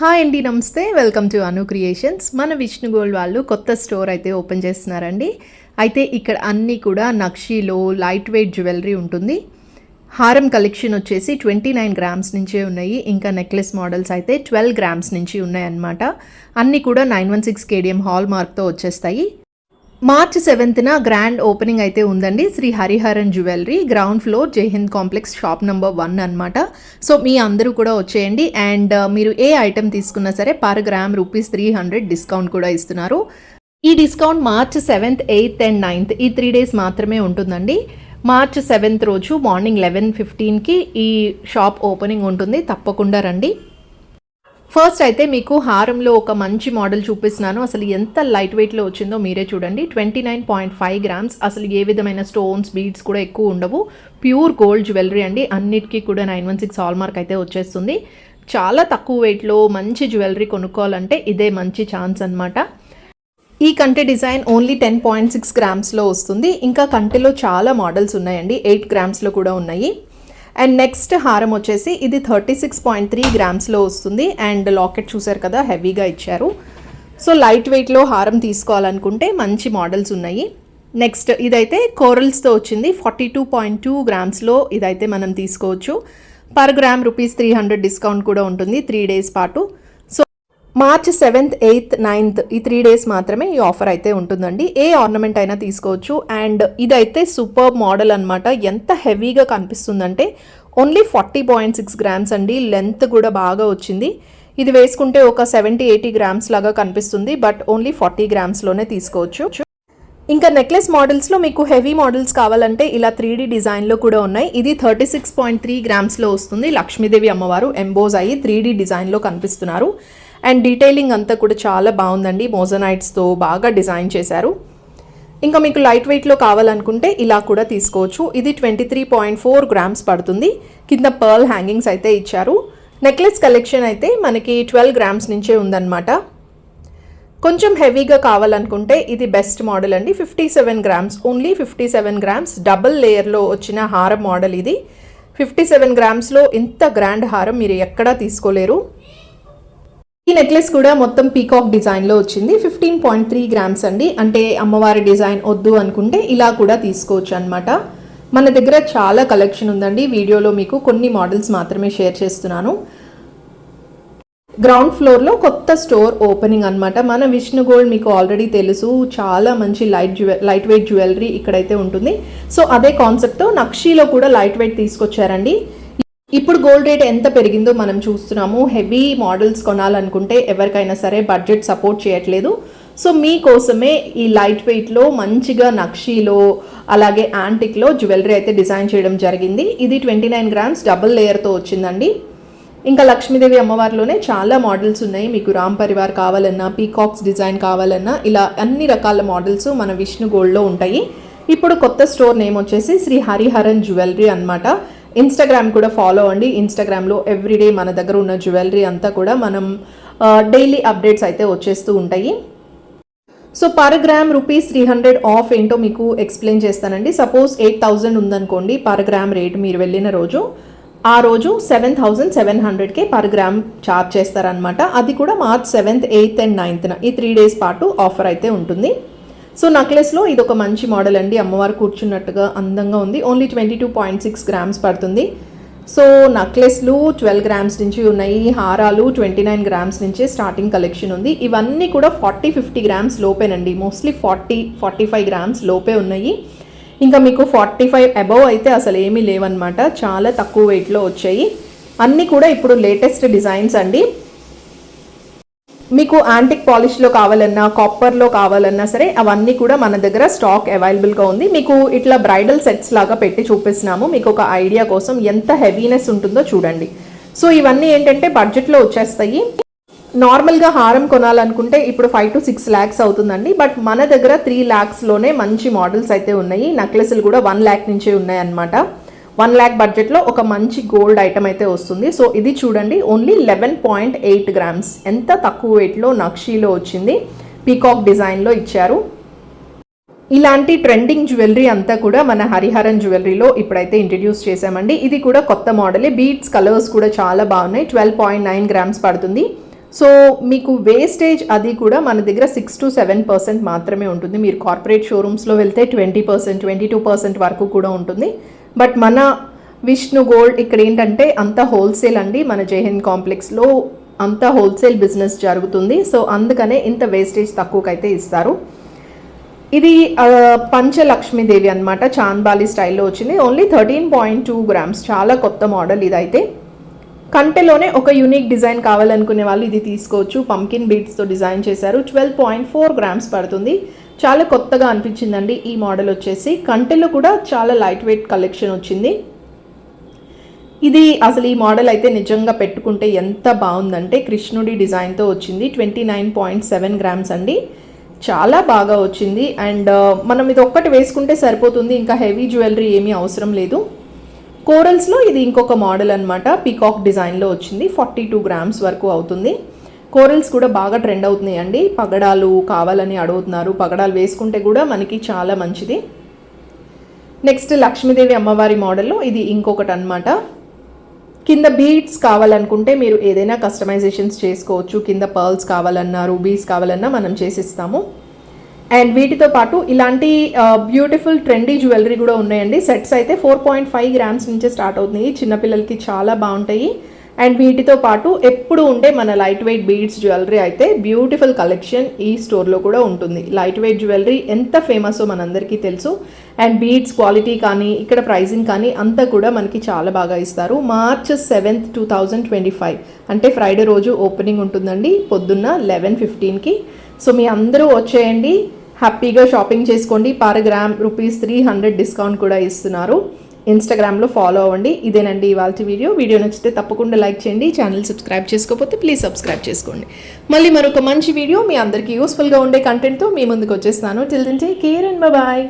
Hi అండి నమస్తే. Welcome to Anu creations. మన విష్ణు గోల్డ్ వాళ్ళు కొత్త స్టోర్ అయితే ఓపెన్ చేస్తున్నారండి. అయితే ఇక్కడ అన్నీ కూడా నక్షీలో లైట్ వెయిట్ జ్యువెలరీ ఉంటుంది. హారం కలెక్షన్ వచ్చేసి ట్వంటీ నైన్ గ్రామ్స్ నుంచే ఉన్నాయి. ఇంకా నెక్లెస్ మోడల్స్ అయితే ట్వెల్వ్ గ్రామ్స్ నుంచి ఉన్నాయన్నమాట. అన్నీ కూడా nine one six KDM hall మార్క్తో వచ్చేస్తాయి. మార్చ్ సెవెంత్న గ్రాండ్ ఓపెనింగ్ అయితే ఉందండి. Shri Hariharan jewellery ground floor Jaihind complex shop number one అనమాట సో మీ అందరూ కూడా వచ్చేయండి. అండ్ మీరు ఏ ఐటెం తీసుకున్నా సరే per gram rupees three hundred discount కూడా ఇస్తున్నారు. ఈ discount March seventh eighth and ninth ఈ త్రీ డేస్ మాత్రమే ఉంటుందండి. మార్చ్ సెవెంత్ రోజు మార్నింగ్ లెవెన్ ఫిఫ్టీన్కి ఈ షాప్ ఓపెనింగ్ ఉంటుంది. తప్పకుండా రండి. ఫస్ట్ అయితే మీకు హారంలో ఒక మంచి మోడల్ చూపిస్తున్నాను. అసలు ఎంత లైట్ వెయిట్లో వచ్చిందో మీరే చూడండి. Twenty nine point five grams అసలు ఏ విధమైన స్టోన్స్ బీడ్స్ కూడా ఎక్కువ ఉండవు. ప్యూర్ గోల్డ్ జ్యువెలరీ అండి. అన్నిటికీ కూడా nine one six hallmark అయితే వచ్చేస్తుంది. చాలా తక్కువ వెయిట్లో మంచి జ్యువెలరీ కొనుక్కోవాలంటే ఇదే మంచి ఛాన్స్ అనమాట ఈ కంటె design only ten point six గ్రామ్స్లో వస్తుంది. ఇంకా కంటెలో చాలా మోడల్స్ ఉన్నాయండి. ఎయిట్ గ్రామ్స్లో కూడా ఉన్నాయి. అండ్ నెక్స్ట్ హారం వచ్చేసి ఇది థర్టీ సిక్స్ పాయింట్ త్రీ గ్రామ్స్లో వస్తుంది. అండ్ లాకెట్ చూసారు కదా హెవీగా ఇచ్చారు. సో లైట్ వెయిట్లో హారం తీసుకోవాలనుకుంటే మంచి మోడల్స్ ఉన్నాయి. నెక్స్ట్ ఇదైతే కోరల్స్తో వచ్చింది. ఫార్టీ టూ పాయింట్ టూ గ్రామ్స్లో ఇదైతే మనం తీసుకోవచ్చు. Per gram rupees three hundred discount కూడా ఉంటుంది. త్రీ డేస్ పాటు. మార్చ్ సెవెంత్ ఎయిత్ నైన్త్ ఈ త్రీ డేస్ మాత్రమే ఈ ఆఫర్ అయితే ఉంటుందండి. ఏ ఆర్నమెంట్ అయినా తీసుకోవచ్చు. అండ్ ఇదైతే సూపర్ మోడల్ అనమాట ఎంత హెవీగా కనిపిస్తుందంటే only forty point six grams అండి. లెంత్ కూడా బాగా వచ్చింది. ఇది వేసుకుంటే ఒక సెవెంటీ ఎయిటీ గ్రామ్స్ లాగా కనిపిస్తుంది. బట్ ఓన్లీ ఫార్టీ గ్రామ్స్లోనే తీసుకోవచ్చు. ఇంకా నెక్లెస్ మోడల్స్లో మీకు హెవీ మోడల్స్ కావాలంటే ఇలా త్రీ డీ డిజైన్లో కూడా ఉన్నాయి. ఇది థర్టీ సిక్స్ పాయింట్ త్రీ గ్రామ్స్లో వస్తుంది. లక్ష్మీదేవి అమ్మవారు ఎంబోజ్ అయ్యి త్రీ డీ డిజైన్లో కనిపిస్తున్నారు. అండ్ డీటెయిలింగ్ అంతా కూడా చాలా బాగుందండి. మోజనైట్స్తో బాగా డిజైన్ చేశారు. ఇంకా మీకు లైట్ వెయిట్లో కావాలనుకుంటే ఇలా కూడా తీసుకోవచ్చు. ఇది twenty three point four grams పడుతుంది. కింద పర్ల్ హ్యాంగింగ్స్ అయితే ఇచ్చారు. నెక్లెస్ కలెక్షన్ అయితే మనకి ట్వెల్వ్ గ్రామ్స్ నుంచే ఉందన్నమాట. కొంచెం హెవీగా కావాలనుకుంటే ఇది బెస్ట్ మోడల్ అండి. Fifty seven grams only fifty seven grams double లేయర్లో వచ్చిన హారం మోడల్ ఇది. ఫిఫ్టీ సెవెన్ గ్రామ్స్లో ఇంత గ్రాండ్ హారం మీరు ఎక్కడా తీసుకోలేరు. ఈ నెక్లెస్ కూడా మొత్తం పీకాక్ డిజైన్లో వచ్చింది. ఫిఫ్టీన్ పాయింట్ త్రీ గ్రామ్స్ అండి. అంటే అమ్మవారి డిజైన్ వద్దు అనుకుంటే ఇలా కూడా తీసుకోవచ్చు అనమాట మన దగ్గర చాలా కలెక్షన్ ఉందండి. వీడియోలో మీకు కొన్ని మోడల్స్ మాత్రమే షేర్ చేస్తున్నాను. గ్రౌండ్ ఫ్లోర్లో కొత్త స్టోర్ ఓపెనింగ్ అనమాట మన విష్ణు గోల్డ్ మీకు ఆల్రెడీ తెలుసు. చాలా మంచి లైట్ జ్యువె లైట్ వెయిట్ జ్యువెలరీ ఇక్కడైతే ఉంటుంది. సో అదే కాన్సెప్ట్తో నక్షీలో కూడా లైట్ వెయిట్ తీసుకొచ్చారండి. ఇప్పుడు గోల్డ్ రేట్ ఎంత పెరిగిందో మనం చూస్తున్నాము. హెవీ మోడల్స్ కొనాలనుకుంటే ఎవరికైనా సరే బడ్జెట్ సపోర్ట్ చేయట్లేదు. సో మీకోసమే ఈ లైట్ వెయిట్లో మంచిగా నక్షీలో అలాగే యాంటిక్లో జ్యువెలరీ అయితే డిజైన్ చేయడం జరిగింది. ఇది ట్వంటీ నైన్ గ్రామ్స్ డబుల్ లేయర్తో వచ్చిందండి. ఇంకా లక్ష్మీదేవి అమ్మవారిలోనే చాలా మోడల్స్ ఉన్నాయి. మీకు రామ్ పరివార్ కావాలన్నా పీకాక్స్ డిజైన్ కావాలన్నా ఇలా అన్ని రకాల మోడల్స్ మన విష్ణు గోల్డ్లో ఉంటాయి. ఇప్పుడు కొత్త స్టోర్ నేమ్ వచ్చేసి శ్రీ హరిహరన్ జ్యువెలరీ అనమాట ఇన్స్టాగ్రామ్ కూడా ఫాలో అండి. ఇన్స్టాగ్రామ్లో ఎవ్రీడే మన దగ్గర ఉన్న జ్యువెలరీ అంతా కూడా మనం డైలీ అప్డేట్స్ అయితే వచ్చేస్తూ ఉంటాయి. So per gram rupees three hundred off ఏంటో మీకు ఎక్స్ప్లెయిన్ చేస్తానండి. సపోజ్ ఎయిట్ థౌజండ్ ఉందనుకోండి పర్ గ్రామ్ రేట్ మీరు వెళ్ళిన రోజు. ఆ రోజు సెవెన్ థౌజండ్ సెవెన్ హండ్రెడ్కే పర్ గ్రామ్ ఛార్జ్ చేస్తారనమాట అది కూడా మార్చ్ సెవెంత్ ఎయిత్ అండ్ నైన్త్న ఈ త్రీ డేస్ పాటు ఆఫర్ అయితే ఉంటుంది. సో నక్లెస్లో ఇది ఒక మంచి మోడల్ అండి. అమ్మవారు కూర్చున్నట్టుగా అందంగా ఉంది. Only twenty two point six grams పడుతుంది. సో నక్లెస్లు ట్వెల్వ్ గ్రామ్స్ నుంచి ఉన్నాయి. హారాలు ట్వంటీ నైన్ గ్రామ్స్ నుంచి స్టార్టింగ్ కలెక్షన్ ఉంది. ఇవన్నీ కూడా forty fifty grams లోపేనండి. Mostly forty forty five grams లోపే ఉన్నాయి. ఇంకా మీకు ఫార్టీ ఫైవ్ అబవ్ అయితే అసలు ఏమీ లేవన్నమాట. చాలా తక్కువ వెయిట్లో వచ్చాయి. అన్నీ కూడా ఇప్పుడు లేటెస్ట్ డిజైన్స్ అండి. మీకు యాంటిక్ పాలిష్లో కావాలన్నా కాపర్లో కావాలన్నా సరే అవన్నీ కూడా మన దగ్గర స్టాక్ అవైలబుల్గా ఉంది. మీకు ఇట్లా బ్రైడల్ సెట్స్ లాగా పెట్టి చూపిస్తున్నాము. మీకు ఒక ఐడియా కోసం ఎంత హెవీనెస్ ఉంటుందో చూడండి. సో ఇవన్నీ ఏంటంటే బడ్జెట్లో వచ్చేస్తాయి. నార్మల్గా హారం కొనాలనుకుంటే ఇప్పుడు ఫైవ్ టు సిక్స్ ల్యాక్స్ అవుతుందండి. బట్ మన దగ్గర త్రీ ల్యాక్స్లోనే మంచి మోడల్స్ అయితే ఉన్నాయి. నెక్లెస్లు కూడా వన్ ల్యాక్ నుంచే ఉన్నాయి అన్నమాట వన్ ల్యాక్ బడ్జెట్లో ఒక మంచి గోల్డ్ ఐటమ్ అయితే వస్తుంది. సో ఇది చూడండి only eleven point eight grams. ఎంత తక్కువ వెయిట్లో నక్షీలో వచ్చింది పీకాక్ డిజైన్లో ఇచ్చారు. ఇలాంటి ట్రెండింగ్ జ్యువెలరీ అంతా కూడా మన హరిహరన్ జ్యువెలరీలో ఇప్పుడైతే ఇంట్రడ్యూస్ చేశామండి. ఇది కూడా కొత్త మోడలే బీట్స్ కలర్స్ కూడా చాలా బాగున్నాయి. ట్వెల్వ్ పాయింట్ నైన్ గ్రామ్స్ పడుతుంది. సో మీకు వేస్టేజ్ అది కూడా మన దగ్గర సిక్స్ టు సెవెన్ పర్సెంట్ మాత్రమే ఉంటుంది. మీరు కార్పొరేట్ షోరూమ్స్లో వెళ్తే twenty percent twenty two percent వరకు కూడా ఉంటుంది. బట్ మన విష్ణు గోల్డ్ ఇక్కడ ఏంటంటే అంత హోల్సేల్ అండి మన జైహింద్ కాంప్లెక్స్లో అంత హోల్సేల్ బిజినెస్ జరుగుతుంది. సో అందుకనే ఇంత వేస్టేజ్ తక్కువకైతే ఇస్తారు. ఇది పంచలక్ష్మీదేవి అనమాట చాంద్బాలి స్టైల్లో వచ్చింది. Only thirteen point two grams. చాలా కొత్త మోడల్ ఇదైతే. కంటెలోనే ఒక యూనిక్ డిజైన్ కావాలనుకునే వాళ్ళు ఇది తీసుకోవచ్చు. పంకిన్ బీడ్స్తో డిజైన్ చేశారు. ట్వెల్వ్ పాయింట్ ఫోర్ గ్రామ్స్ పడుతుంది. చాలా కొత్తగా అనిపించిందండి ఈ మోడల్ వచ్చేసి. కంటెలో కూడా చాలా లైట్ వెయిట్ కలెక్షన్ వచ్చింది. ఇది అసలు ఈ మోడల్ అయితే నిజంగా పెట్టుకుంటే ఎంత బాగుందంటే కృష్ణుడి డిజైన్తో వచ్చింది. Twenty nine point seven grams అండి. చాలా బాగా వచ్చింది. అండ్ uh, మనం ఇది ఒక్కటి వేసుకుంటే సరిపోతుంది. ఇంకా హెవీ జ్యువెలరీ ఏమీ అవసరం లేదు. కోరల్స్లో ఇది ఇంకొక మోడల్ అనమాట పీకాక్ డిజైన్లో వచ్చింది. ఫార్టీ టూ గ్రామ్స్ వరకు అవుతుంది. కోరల్స్ కూడా బాగా ట్రెండ్ అవుతున్నాయి అండి పగడాలు కావాలని అడుగుతున్నారు. పగడాలు వేసుకుంటే కూడా మనకి చాలా మంచిది. నెక్స్ట్ లక్ష్మీదేవి అమ్మవారి మోడల్లో ఇది ఇంకొకటి అన్నమాట. కింద బీడ్స్ కావాలనుకుంటే మీరు ఏదైనా కస్టమైజేషన్స్ చేసుకోవచ్చు. కింద పర్ల్స్ కావాలన్నా రూబీస్ కావాలన్నా మనం చేసిస్తాము. అండ్ వీటితో పాటు ఇలాంటి బ్యూటిఫుల్ ట్రెండీ జ్యువెలరీ కూడా ఉన్నాయండి. సెట్స్ అయితే ఫోర్ పాయింట్ ఫైవ్ గ్రామ్స్ నుంచే స్టార్ట్ అవుతున్నాయి. చిన్నపిల్లలకి చాలా బాగుంటాయి. అండ్ వీటితో పాటు ఎప్పుడు ఉండే మన లైట్ వెయిట్ బీడ్స్ జ్యువెలరీ అయితే బ్యూటిఫుల్ కలెక్షన్ ఈ స్టోర్లో కూడా ఉంటుంది. లైట్ వెయిట్ జ్యువెలరీ ఎంత ఫేమస్ మనందరికీ తెలుసు. అండ్ బీడ్స్ క్వాలిటీ కానీ ఇక్కడ ప్రైజింగ్ కానీ అంతా కూడా మనకి చాలా బాగా ఇస్తారు. March seventh two thousand twenty five అంటే ఫ్రైడే రోజు ఓపెనింగ్ ఉంటుందండి. పొద్దున్న లెవెన్ ఫిఫ్టీన్కి సో మీ అందరూ వచ్చేయండి. హ్యాపీగా షాపింగ్ చేసుకోండి. Per gram rupees three hundred discount కూడా ఇస్తున్నారు. ఇన్స్టాగ్రామ్లో ఫాలో అవ్వండి. ఇదేనండి ఇవాళ వీడియో. వీడియో నచ్చితే తప్పకుండా లైక్ చేయండి. ఛానల్ సబ్స్క్రైబ్ చేసుకోకపోతే ప్లీజ్ సబ్స్క్రైబ్ చేసుకోండి. మళ్ళీ మరొక మంచి వీడియో మీ అందరికీ యూస్ఫుల్గా ఉండే కంటెంట్తో మీ ముందుకు వచ్చేస్తాను. Till then take care and bye